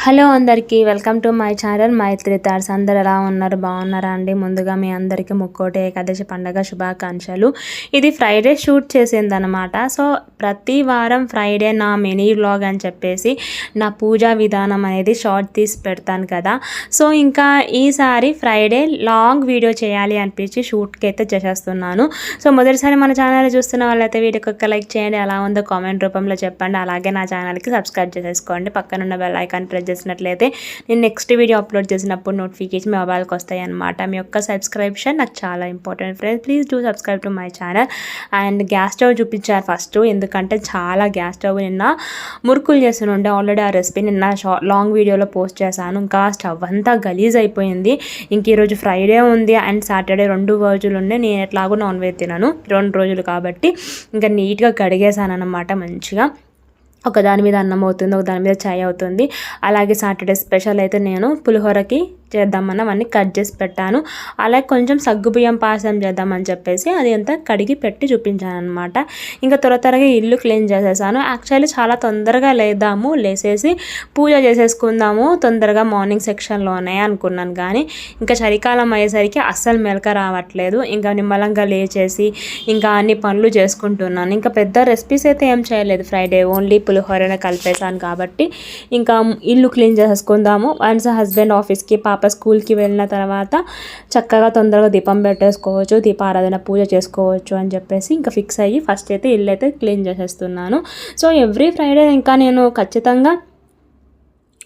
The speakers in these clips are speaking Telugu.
హలో అందరికీ వెల్కమ్ టు మై ఛానల్. మైత్రి తార్స్ అందరు ఎలా ఉన్నారు? బాగున్నారా అండి? ముందుగా మీ అందరికీ ముక్కోటి ఏకాదశి పండగ శుభాకాంక్షలు. ఇది ఫ్రైడే షూట్ చేసిందనమాట సో ప్రతి వారం ఫ్రైడే నా మినీ వ్లాగ్ అని చెప్పేసి నా పూజా విధానం అనేది షార్ట్ తీసి పెడతాను కదా. సో ఇంకా ఈసారి ఫ్రైడే లాంగ్ వీడియో చేయాలి అనిపించి షూట్కి అయితే చేసేస్తున్నాను. సో మొదటిసారి మన ఛానల్ చూస్తున్న వాళ్ళైతే వీడియోకి ఒక లైక్ చేయండి. ఎలా ఉందో కామెంట్ రూపంలో చెప్పండి. అలాగే నా ఛానల్కి సబ్స్క్రైబ్ చేసేసుకోండి. పక్కనున్న బెల్ ఐకాన్ ప్రెస్ చేసినట్లయితే నేను నెక్స్ట్ వీడియో అప్లోడ్ చేసినప్పుడు నోటిఫికేషన్ మీ మొబైల్కి వస్తాయి అనమాట మీ యొక్క సబ్స్క్రిప్షన్ నాకు చాలా important friends please do subscribe to my channel and gas stove చూపించారు ఫస్ట్ ఎందుకంటే చాలా గ్యాస్ స్టవ్ నిన్న మురుకులు చేస్తుండే ఆల్రెడీ ఆ రెసిపీ నిన్న లాంగ్ వీడియోలో పోస్ట్ చేశాను. ఇంకా స్టవ్ అంతా గలీజ్ అయిపోయింది. ఇంక ఈరోజు ఫ్రైడే ఉంది. అండ్ సాటర్డే రెండు రోజులు ఉన్నాయి నేను ఎట్లాగో నాన్ వెజ్ తినను. రెండు రోజులు కాబట్టి ఇంకా నీట్గా కడిగేసాను అనమాట మంచిగా. ఒక దాని మీద అన్నం అవుతుంది ఒక దాని మీద చాయ్ అవుతుంది. అలాగే సాటర్డే స్పెషల్ అయితే నేను పులిహోరకి చేద్దామని అవన్నీ కట్ చేసి పెట్టాను. అలాగే కొంచెం సగ్గుబియ్యం పాసం చేద్దామని చెప్పేసి అది అంతా కడిగి పెట్టి చూపించాను అనమాట ఇంకా త్వర త్వరగా ఇల్లు క్లీన్ చేసేసాను. యాక్చువల్లీ చాలా తొందరగా లేదాము. లేసేసి పూజ చేసేసుకుందాము. తొందరగా మార్నింగ్ సెక్షన్లోనే అనుకున్నాను కానీ ఇంకా చలికాలం అయ్యేసరికి అస్సలు మెలక రావట్లేదు. ఇంకా నిమ్మలంగా లేచేసి ఇంకా అన్ని పనులు చేసుకుంటున్నాను. ఇంకా పెద్ద రెసిపీస్ అయితే ఏం చేయలేదు. ఫ్రైడే ఓన్లీ పులిహోరనే కలిపేశాను కాబట్టి ఇంకా ఇల్లు క్లీన్ చేసేసుకుందాము. అండ్స్ హస్బెండ్ ఆఫీస్కి పాప పాప స్కూల్కి వెళ్ళిన తర్వాత చక్కగా తొందరగా దీపం పెట్టేసుకోవచ్చు దీపారాధన పూజ చేసుకోవచ్చు అని చెప్పేసి ఇంకా ఫిక్స్ అయ్యి ఫస్ట్ అయితే ఇల్లు అయితే క్లీన్ చేసేస్తున్నాను. సో ఎవ్రీ ఫ్రైడే ఇంకా నేను ఖచ్చితంగా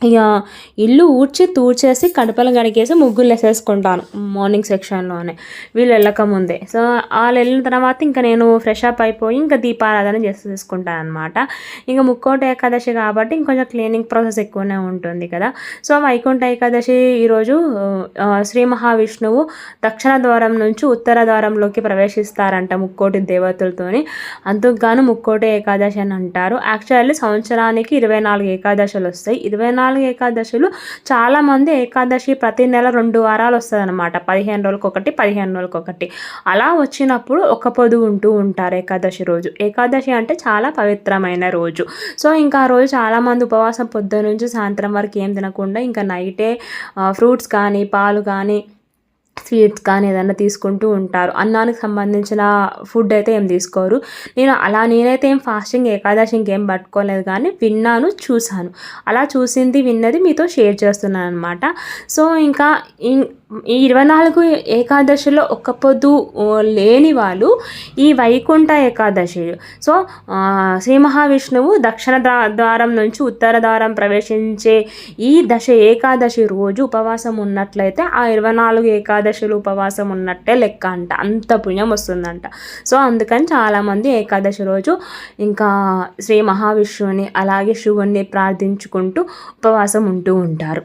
ఇక ఇల్లు ఊడ్చి తూడ్చేసి కడపలు గడికేసి ముగ్గులు వేసేసుకుంటాను మార్నింగ్ సెక్షన్లోనే. వీళ్ళు వెళ్ళకముందే సో వాళ్ళు వెళ్ళిన తర్వాత ఇంకా నేను ఫ్రెష్ అప్ అయిపోయి ఇంకా దీపారాధన చేసేసుకుంటాను అనమాట ఇంకా ముక్కోట ఏకాదశి కాబట్టి ఇంకొంచెం క్లీనింగ్ ప్రాసెస్ ఎక్కువనే ఉంటుంది కదా. సో వైకుంఠ ఏకాదశి ఈరోజు శ్రీ మహావిష్ణువు దక్షిణ ద్వారం నుంచి ఉత్తర ద్వారంలోకి ప్రవేశిస్తారంట ముక్కోటి దేవతలతోని. అందుకు ముక్కోటి ఏకాదశి అని అంటారు. యాక్చువల్లీ సంవత్సరానికి ఇరవై నాలుగు ఏకాదశులు వస్తాయి. ఇరవై నాలుగు నాలుగు ఏకాదశులు చాలామంది ఏకాదశి ప్రతి నెల రెండు వారాలు వస్తుంది అనమాట పదిహేను రోజులకు ఒకటి పదిహేను రోజులకు ఒకటి అలా వచ్చినప్పుడు ఒక పొదు ఉంటూ ఉంటారు ఏకాదశి రోజు. ఏకాదశి అంటే చాలా పవిత్రమైన రోజు. సో ఇంకా ఆ రోజు చాలామంది ఉపవాసం పొద్దు నుంచి సాయంత్రం వరకు ఏం తినకుండా ఇంకా నైటే ఫ్రూట్స్ కానీ పాలు కానీ స్వీట్స్ కానీ ఏదైనా తీసుకుంటూ ఉంటారు. అన్నానికి సంబంధించిన ఫుడ్ అయితే ఏం తీసుకోరు. నేను అలా నేనైతే ఏం ఫాస్టింగ్ ఏకాదశి ఇంకేం పట్టుకోలేదు కానీ విన్నాను చూశాను. అలా చూసింది విన్నది మీతో షేర్ చేస్తున్నాను అనమాట సో ఇంకా ఈ ఇరవై నాలుగు ఏకాదశిలో ఒక్క పొద్దు లేని వాళ్ళు ఈ వైకుంఠ ఏకాదశి. సో శ్రీ మహావిష్ణువు దక్షిణ ద్వారం నుంచి ఉత్తర ద్వారం ప్రవేశించే ఈ దశ ఏకాదశి రోజు ఉపవాసం ఉన్నట్లయితే ఆ ఇరవై నాలుగు ఏకాదశులు ఉపవాసం ఉన్నట్టే లెక్క అంట. అంత పుణ్యం వస్తుందంట. సో అందుకని చాలామంది ఏకాదశి రోజు ఇంకా శ్రీ మహావిష్ణువుని అలాగే శివుణ్ణి ప్రార్థించుకుంటూ ఉపవాసం ఉంటూ ఉంటారు.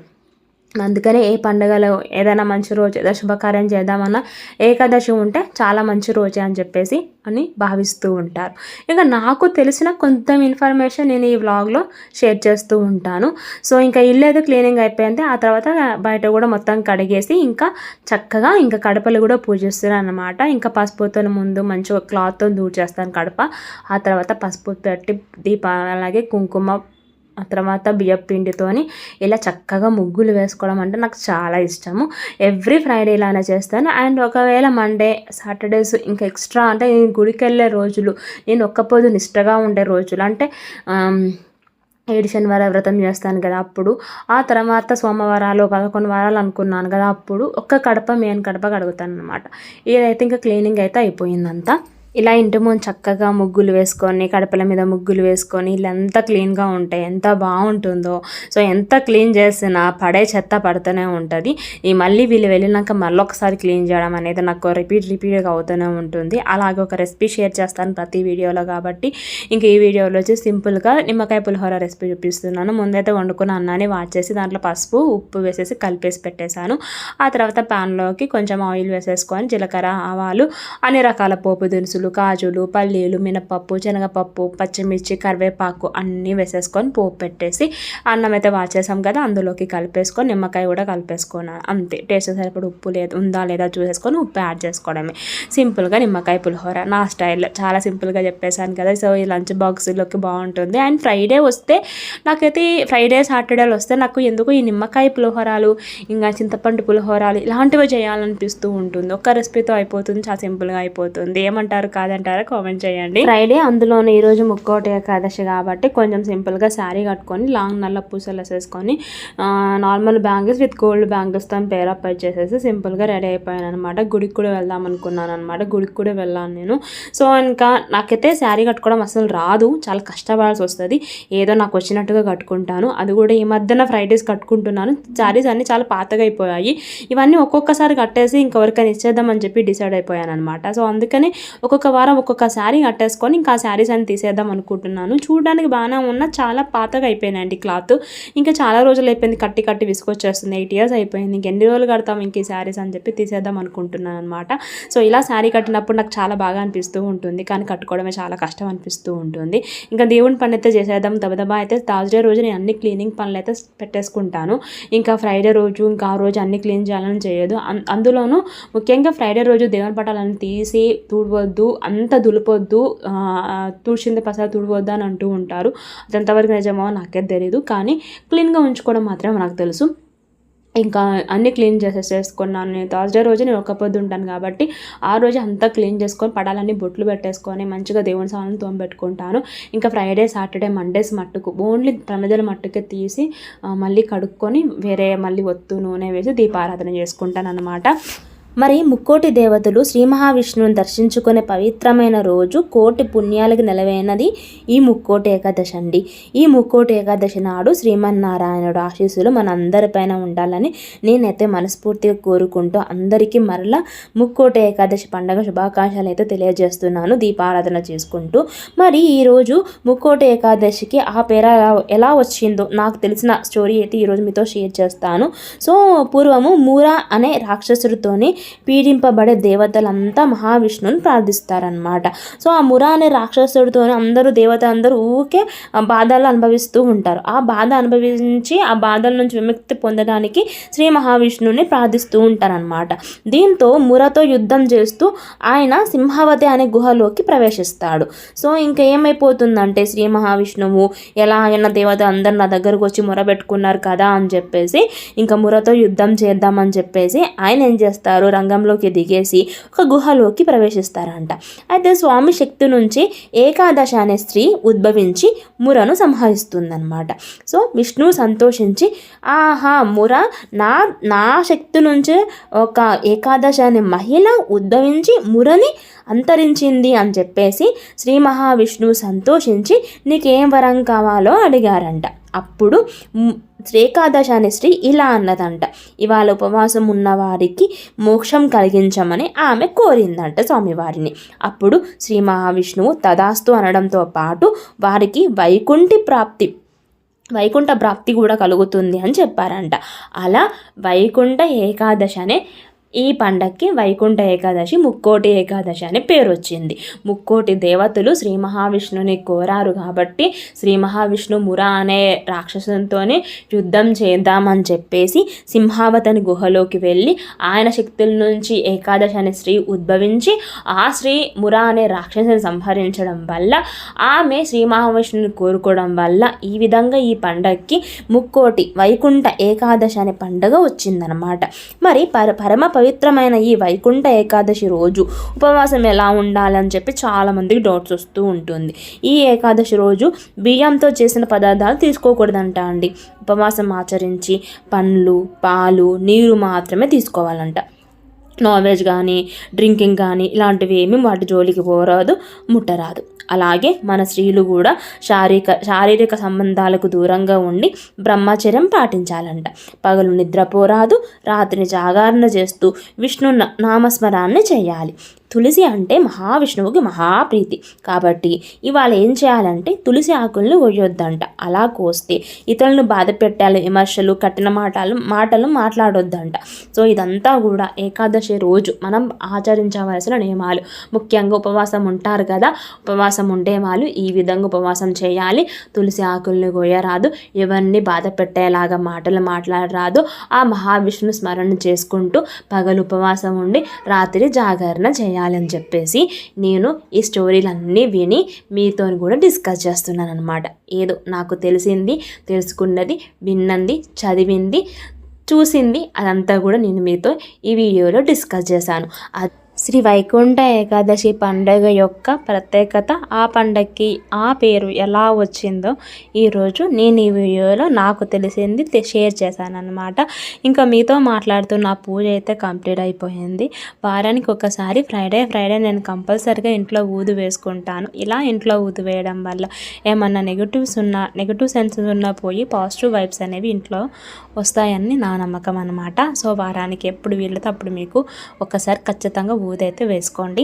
అందుకనే ఏ పండుగలో ఏదైనా మంచి రోజు ఏదో శుభకార్యం చేద్దామన్నా ఏకాదశి ఉంటే చాలా మంచి రోజే అని చెప్పేసి అని భావిస్తూ ఉంటారు. ఇంకా నాకు తెలిసిన కొంత ఇన్ఫర్మేషన్ నేను ఈ వ్లాగ్లో షేర్ చేస్తూ ఉంటాను. సో ఇంకా ఇల్లు ఏదో క్లీనింగ్ అయిపోయింది. ఆ తర్వాత బయట కూడా మొత్తం కడిగేసి ఇంకా చక్కగా ఇంకా కడపలు కూడా పూజిస్తున్నాను అనమాట ఇంకా పసుపుతో ముందు మంచిగా క్లాత్తో దూర్ చేస్తాను కడప. ఆ తర్వాత పసుపు పెట్టి దీప అలాగే కుంకుమ ఆ తర్వాత బియ్యం పిండితోని ఇలా చక్కగా ముగ్గులు వేసుకోవడం అంటే నాకు చాలా ఇష్టము. ఎవ్రీ ఫ్రైడే ఇలానే చేస్తాను. అండ్ ఒకవేళ మండే సాటర్డేస్ ఇంకా ఎక్స్ట్రా అంటే నేను గుడికి వెళ్ళే రోజులు నేను ఒక్కపోదు నిష్టగా ఉండే రోజులు అంటే ఏడు శనివారం వ్రతం చేస్తాను కదా అప్పుడు. ఆ తర్వాత సోమవారాలు పదకొండు వారాలు అనుకున్నాను కదా అప్పుడు ఒక్క కడప మెయిన్ కడప కడుగుతాను అనమాట ఇదైతే ఇంకా క్లీనింగ్ అయితే అయిపోయిందంతా. ఇలా ఇంటి ముందు చక్కగా ముగ్గులు వేసుకొని కడపల మీద ముగ్గులు వేసుకొని ఇల్లంతా క్లీన్గా ఉంటాయి. ఎంత బాగుంటుందో. సో ఎంత క్లీన్ చేసినా పడే చెత్త పడుతూనే ఉంటుంది. ఈ మళ్ళీ వీళ్ళు వెళ్ళినాక మళ్ళీ ఒకసారి క్లీన్ చేయడం అనేది నాకు రిపీట్ రిపీట్గా అవుతూనే ఉంటుంది. అలాగే ఒక రెసిపీ షేర్ చేస్తాను ప్రతి వీడియోలో కాబట్టి. ఇంక ఈ వీడియోలో వచ్చి సింపుల్గా నిమ్మకాయ పులిహోర రెసిపీ చూపిస్తున్నాను. ముందైతే వండుకున్న అన్నాన్ని వాచేసి దాంట్లో పసుపు ఉప్పు వేసేసి కలిపేసి పెట్టేశాను. ఆ తర్వాత ప్యాన్లోకి కొంచెం ఆయిల్ వేసేసుకొని జీలకర్ర ఆవాలు అన్ని రకాల పోపు దినుసులు దినుసులు కాజులు పల్లీలు మినపప్పు శనగపప్పు పచ్చిమిర్చి కరివేపాకు అన్నీ వేసేసుకొని పోపు పెట్టేసి అన్నం అయితే వాచేసాం కదా అందులోకి కలిపేసుకొని నిమ్మకాయ కూడా కలిపేసుకున్నాను అంతే టేస్ట్ సరిపడి ఉప్పు లేదు ఉందా లేదా చూసేసుకొని ఉప్పు యాడ్ చేసుకోవడమే. సింపుల్గా నిమ్మకాయ పులిహోర. నా స్టైల్ చాలా సింపుల్గా చెప్పేశాను కదా సో ఈ లంచ్ బాక్స్లోకి బాగుంటుంది. అండ్ ఫ్రైడే వస్తే నాకైతే ఫ్రైడే సాటర్డేలు వస్తే నాకు ఎందుకు ఈ నిమ్మకాయ పులిహోరాలు ఇంకా చింతపండు పులిహోరాలు ఇలాంటివి చేయాలనిపిస్తూ ఉంటుంది. ఒక్క రెసిపీతో అయిపోతుంది చాలా సింపుల్గా అయిపోతుంది. ఏమంటారు కాదంటారా? కామెంట్ చేయండి. ఫ్రైడే అందులోనే ఈరోజు ముక్కోటి ఏకాదశి కాబట్టి కొంచెం సింపుల్గా శారీ కట్టుకొని లాంగ్ నల్ల పూసలు వేసేసుకొని నార్మల్ బ్యాంగిల్స్ విత్ గోల్డ్ బ్యాంగిల్స్తో పేరప్ చేసేసి సింపుల్గా రెడీ అయిపోయాను అనమాట గుడికి కూడా వెళ్దాం అనుకున్నాను అనమాట గుడికి కూడా వెళ్ళాను నేను. సో ఇంకా నాకైతే శారీ కట్టుకోవడం అసలు రాదు. చాలా కష్టపడాల్సి వస్తుంది. ఏదో నాకు వచ్చినట్టుగా కట్టుకుంటాను. అది కూడా ఈ మధ్యన ఫ్రైడేస్ కట్టుకుంటున్నాను. శారీస్ అన్నీ చాలా పాతగా అయిపోయాయి. ఇవన్నీ ఒక్కొక్కసారి కట్టేసి ఇంకెవరికైనా ఇచ్చేద్దామని చెప్పి డిసైడ్ అయిపోయాను అనమాట సో అందుకని ఒక్కొక్క వారం ఒక్కొక్క శారీ కట్టేసుకొని ఇంకా శారీస్ అని తీసేద్దాం అనుకుంటున్నాను. చూడడానికి బాగానే ఉన్న చాలా పాతగా అయిపోయినాయండి క్లాత్. ఇంకా చాలా రోజులు అయిపోయింది కట్టి కట్టి విసుకొచ్చేస్తుంది ఎయిట్ ఇయర్స్ అయిపోయింది. ఇంకెన్ని రోజులు కడతాం ఇంక ఈ శారీస్ అని చెప్పి తీసేద్దాం అనుకుంటున్నాను అనమాట సో ఇలా శారీ కట్టినప్పుడు నాకు చాలా బాగా అనిపిస్తూ ఉంటుంది. కానీ కట్టుకోవడమే చాలా కష్టం అనిపిస్తూ ఉంటుంది. ఇంకా దేవుని పని అయితే చేసేద్దాం. దబదబా అయితే థర్స్డే రోజు నేను అన్ని క్లీనింగ్ పనులు అయితే పెట్టేసుకుంటాను. ఇంకా ఫ్రైడే రోజు ఇంకా ఆ రోజు అన్ని క్లీన్ చేయాలని చేయదు. అందులోనూ ముఖ్యంగా ఫ్రైడే రోజు దేవుని పటాలను తీసి తుడవద్దు. అంత దులపొద్దు తుడిచింది పసా తుడవద్దు అని అంటూ ఉంటారు. అది ఎంతవరకు నిజమో నాకే తెలియదు కానీ క్లీన్గా ఉంచుకోవడం మాత్రం నాకు తెలుసు. ఇంకా అన్నీ క్లీన్ చేసేసేసుకున్నాను నేను థర్స్డే రోజు నేను ఒక పొద్దు ఉంటాను కాబట్టి ఆ రోజు అంతా క్లీన్ చేసుకొని పడాలన్నీ బొట్లు పెట్టేసుకొని మంచిగా దేవుని సామాన్ తోమ పెట్టుకుంటాను ఇంకా ఫ్రైడే సాటర్డే మండేస్ మట్టుకు ఓన్లీ ప్రమిదల మట్టుకే తీసి మళ్ళీ కడుక్కొని వేరే మళ్ళీ ఒత్తు నూనె వేసి దీపారాధన చేసుకుంటాను అనమాట మరి ముక్కోటి దేవతలు శ్రీ మహావిష్ణువుని దర్శించుకునే పవిత్రమైన రోజు కోటి పుణ్యాలకు నెలవైనది ఈ ముక్కోటి ఏకాదశి అండి. ఈ ముక్కోటి ఏకాదశి నాడు శ్రీమన్నారాయణుడు ఆశీస్సులు మనందరిపైన ఉండాలని నేనైతే మనస్ఫూర్తిగా కోరుకుంటూ అందరికీ మరలా ముక్కోటి ఏకాదశి పండగ శుభాకాంక్షలు అయితే తెలియజేస్తున్నాను దీపారాధన చేసుకుంటూ. మరి ఈరోజు ముక్కోటి ఏకాదశికి ఆ పేర ఎలా- ఎలా వచ్చిందో నాకు తెలిసిన స్టోరీ అయితే ఈరోజు మీతో షేర్ చేస్తాను. సో పూర్వము మూరా అనే రాక్షసుడితోని పీడింపబడే దేవతలంతా మహావిష్ణువుని ప్రార్థిస్తారనమాట సో ఆ మురా అనే రాక్షసుడితో అందరూ దేవత అందరూ ఊకే ఆ బాధలు అనుభవిస్తూ ఉంటారు. ఆ బాధ అనుభవించి ఆ బాధల నుంచి విముక్తి పొందడానికి శ్రీ మహావిష్ణువుని ప్రార్థిస్తూ ఉంటారనమాట దీంతో మురతో యుద్ధం చేస్తూ ఆయన సింహావతి అనే గుహలోకి ప్రవేశిస్తాడు. సో ఇంకా ఏమైపోతుందంటే శ్రీ మహావిష్ణువు ఎలా ఆయన దేవత అందరు నా దగ్గరకు వచ్చి మొరబెట్టుకున్నారు కదా అని చెప్పేసి ఇంకా మురతో యుద్ధం చేద్దామని చెప్పేసి ఆయన ఏం చేస్తారు? రంగంలోకి దిగేసి ఒక గుహలోకి ప్రవేశిస్తారంట. అయితే స్వామి శక్తి నుంచి ఏకాదశ అనే స్త్రీ ఉద్భవించి మురను సంహరిస్తుందన్నమాట. సో విష్ణు సంతోషించి ఆహా ముర నా నా శక్తి నుంచి ఒక ఏకాదశ అనే మహిళ ఉద్భవించి మురని అంతరించింది అని చెప్పేసి శ్రీ మహావిష్ణువు సంతోషించి నీకేం వరం కావాలో అడిగారంట. అప్పుడు మ్, అనే స్త్రీ ఇలా అన్నదంట. ఇవాళ ఉపవాసం ఉన్న వారికి మోక్షం కలిగించమని ఆమె కోరిందంట స్వామివారిని. అప్పుడు శ్రీ మహావిష్ణువు తదాస్తు అనడంతో పాటు వారికి వైకుంఠి ప్రాప్తి వైకుంఠ ప్రాప్తి కూడా కలుగుతుంది అని చెప్పారంట. అలా వైకుంఠ ఏకాదశి అనే ఈ పండక్కి వైకుంఠ ఏకాదశి ముక్కోటి ఏకాదశి అనే పేరు వచ్చింది ముక్కోటి దేవతలు శ్రీ మహావిష్ణుని కోరారు కాబట్టి శ్రీ మహావిష్ణు ముర అనే రాక్షసునితోనే యుద్ధం చేద్దామని చెప్పేసి సింహావతని గుహలోకి వెళ్ళి ఆయన శక్తుల నుంచి ఏకాదశి అనే స్త్రీ ఉద్భవించి ఆ స్త్రీ ముర అనే రాక్షసుని సంహరించడం వల్ల ఆమె శ్రీ మహావిష్ణుని కోరుకోవడం వల్ల ఈ విధంగా ఈ పండగకి ముక్కోటి వైకుంఠ ఏకాదశి అనే పండగ వచ్చిందనమాట. మరి పర పరమ పవిత్రమైన ఈ వైకుంఠ ఏకాదశి రోజు ఉపవాసం ఎలా ఉండాలని చెప్పి చాలామందికి డౌట్స్ వస్తూ ఉంటుంది. ఈ ఏకాదశి రోజు బియ్యంతో చేసిన పదార్థాలు తీసుకోకూడదంట అండి. ఉపవాసం ఆచరించి పండ్లు పాలు నీరు మాత్రమే తీసుకోవాలంట. నాన్ వెజ్ కానీ డ్రింకింగ్ కానీ ఇలాంటివి ఏమి వాటి జోలికి పోరాదు ముట్టరాదు. అలాగే మన స్త్రీలు కూడా శారీరక శారీరక సంబంధాలకు దూరంగా ఉండి బ్రహ్మచర్యం పాటించాలంట. పగలు నిద్రపోరాదు రాత్రిని జాగరణ చేస్తూ విష్ణు నామస్మరాన్ని చేయాలి. తులసి అంటే మహావిష్ణువుకి మహాప్రీతి. కాబట్టి ఇవాళ ఏం చేయాలంటే తులసి ఆకుల్ని కొయ్యొద్దంట అలా కోస్తే ఇతరులను బాధ పెట్టాలి విమర్శలు కఠిన మాటలు మాటలు మాట్లాడొద్దంట. సో ఇదంతా కూడా ఏకాదశి రోజు మనం ఆచరించవలసిన నియమాలు. ముఖ్యంగా ఉపవాసం ఉంటారు కదా ఉపవాసం ఉండే వాళ్ళు ఈ విధంగా ఉపవాసం చేయాలి. తులసి ఆకుల్ని కోయరాదు ఎవరిని బాధ పెట్టేలాగా మాటలు మాట్లాడరాదు. ఆ మహావిష్ణు స్మరణ చేసుకుంటూ పగలు ఉపవాసం ఉండి రాత్రి జాగరణ చేయాలని చెప్పేసి నేను ఈ స్టోరీలన్నీ విని మీతో కూడా డిస్కస్ చేస్తున్నాను అనమాట ఏదో నాకు తెలిసింది తెలుసుకున్నది విన్నది చదివింది చూసింది అదంతా కూడా నేను మీతో ఈ వీడియోలో డిస్కస్ చేశాను. శ్రీ వైకుంఠ ఏకాదశి పండుగ యొక్క ప్రత్యేకత ఆ పండగకి ఆ పేరు ఎలా వచ్చిందో ఈరోజు నేను ఈ వీడియోలో నాకు తెలిసింది షేర్ చేశాను అనమాట ఇంకా మీతో మాట్లాడుతూ నా పూజ అయితే కంప్లీట్ అయిపోయింది. వారానికి ఒకసారి ఫ్రైడే ఫ్రైడే నేను కంపల్సరిగా ఇంట్లో ఊదు వేసుకుంటాను. ఇలా ఇంట్లో ఊదు వేయడం వల్ల ఏమన్నా నెగిటివ్స్ ఉన్నా నెగిటివ్ సెన్సెస్ ఉన్నా పోయి పాజిటివ్ వైబ్స్ అనేవి ఇంట్లో వస్తాయని నా నమ్మకం అనమాట సో వారానికి ఎప్పుడు వీళ్ళతో అప్పుడు మీకు ఒకసారి ఖచ్చితంగా ఊదైతే వేసుకోండి.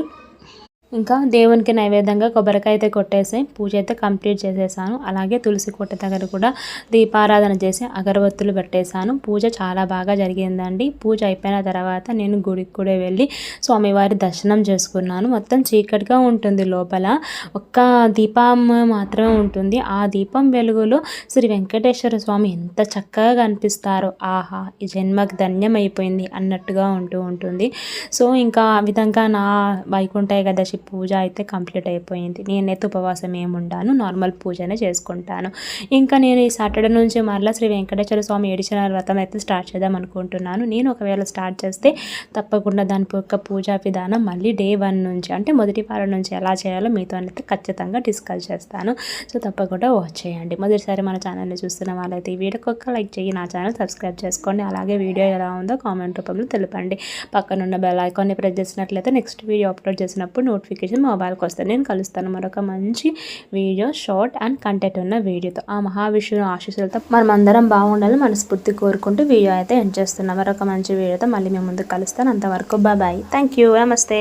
ఇంకా దేవునికి నైవేద్యంగా కొబ్బరికాయ అయితే కొట్టేసి పూజ అయితే కంప్లీట్ చేసేసాను. అలాగే తులసి కోట దగ్గర కూడా దీపారాధన చేసి అగరబత్తులు పెట్టేశాను. పూజ చాలా బాగా జరిగిందండి. పూజ అయిపోయిన తర్వాత నేను గుడికి కూడా వెళ్ళి స్వామివారి దర్శనం చేసుకున్నాను. మొత్తం చీకటిగా ఉంటుంది లోపల. ఒక్క దీపం మాత్రమే ఉంటుంది. ఆ దీపం వెలుగులో శ్రీ వెంకటేశ్వర స్వామి ఎంత చక్కగా కనిపిస్తారో. ఆహా ఈ జన్మకు ధన్యం అయిపోయింది అన్నట్టుగా ఉంటూ ఉంటుంది. సో ఇంకా ఆ విధంగా నా వైకుంఠ ఏకాదశి పూజ అయితే కంప్లీట్ అయిపోయింది. నేనైతే ఉపవాసం ఏమి ఉండాను నార్మల్ పూజనే చేసుకుంటాను. ఇంకా నేను ఈ సాటర్డే నుంచి మరలా శ్రీ వెంకటేశ్వర స్వామి ఏడిచిన వ్రతం అయితే స్టార్ట్ చేద్దాం అనుకుంటున్నాను. నేను ఒకవేళ స్టార్ట్ చేస్తే తప్పకుండా దాని యొక్క పూజా విధానం మళ్ళీ డే వన్ నుంచి అంటే మొదటి వారం నుంచి ఎలా చేయాలో మీతో అయితే ఖచ్చితంగా డిస్కస్ చేస్తాను. సో తప్పకుండా వాచ్ చేయండి. మొదటిసారి మన ఛానల్ని చూస్తున్న వాళ్ళైతే ఈ వీడియోకి ఒక్క లైక్ చేయి నా ఛానల్ సబ్స్క్రైబ్ చేసుకోండి. అలాగే వీడియో ఎలా ఉందో కామెంట్ రూపంలో తెలపండి. పక్కనున్న బెల్ ఐకాన్ని ప్రెస్ చేసినట్లయితే నెక్స్ట్ వీడియో అప్లోడ్ చేసినప్పుడు నోట్ నోటిఫికేషన్ మొబైల్కి వస్తుంది నేను కలుస్తాను. మరొక మంచి వీడియో షార్ట్ అండ్ కంటెంట్ ఉన్న వీడియోతో ఆ మహావిష్ణువు ఆశీస్సులతో మనం అందరం బాగుండాలి మనస్ఫూర్తి కోరుకుంటూ వీడియో అయితే ఎండ్ చేస్తున్నాం. మరొక మంచి వీడియోతో మళ్ళీ మేము ముందుకు కలుస్తాను. అంతవరకు బాయ్ థ్యాంక్ యూ నమస్తే